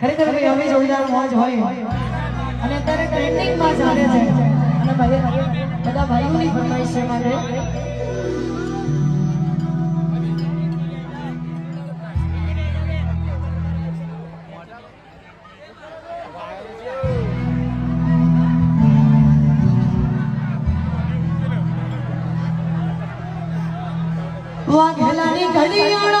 ખરેખર ભાઈ અમે જોડીદાર મોજ હોય અને અત્યારે ટ્રેન્ડિંગમાં ચાલે છે. અને ભાઈ બધા ભાઈઓની ફરમાઈશ છે મારે વાઘલાની ઘડિયાળો